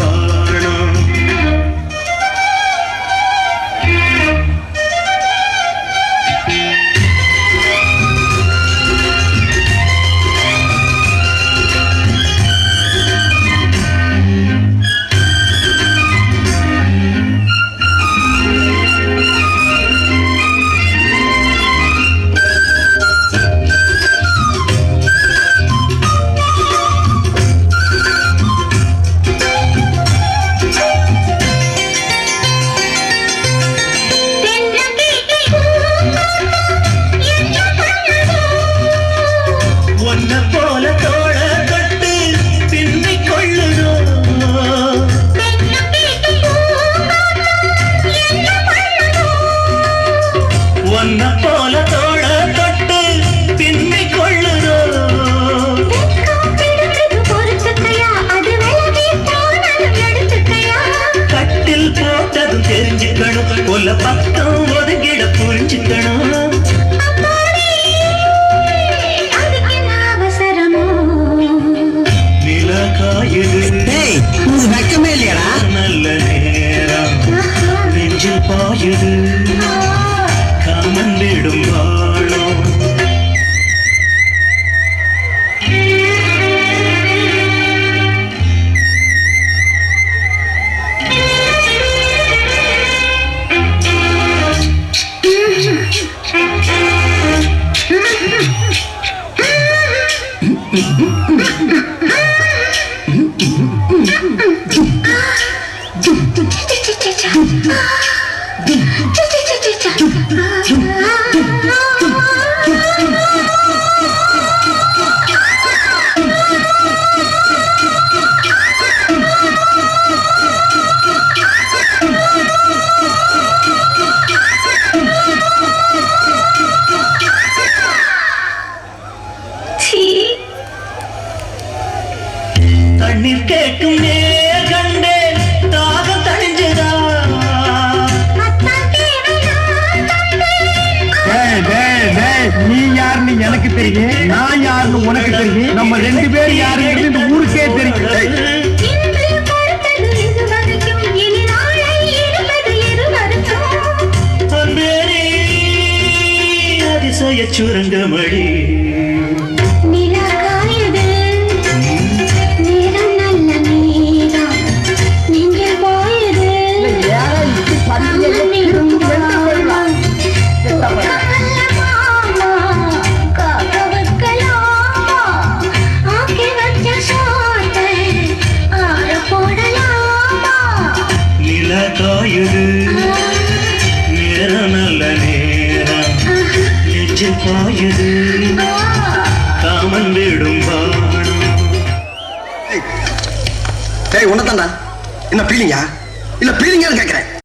far தெரிஞ்சுக்கணும் கொல்ல பக்கம் ஒதுங்கிட புரிஞ்சுக்கணும். வெக்கமே இல்லையாடா? நல்ல நேரம். நெஞ்சில் பாயுது. காமன் விடும் ちゃん。யாருன்னு தெரியும் நான் யாருன்னு உனக்கு தெரியும் நம்ம ரெண்டு பேர் யாருன்னு இந்த ஊருக்கே தெரியும் சுரங்கமடி. வயது நேரம் நல்ல நேரம். நெஞ்சில் பாயது காமன் விடும் வாழும் டேய் உன்னதான்டா என்ன பீலிங்கா இல்ல பீலிங்கான்னு கேக்குறேன்.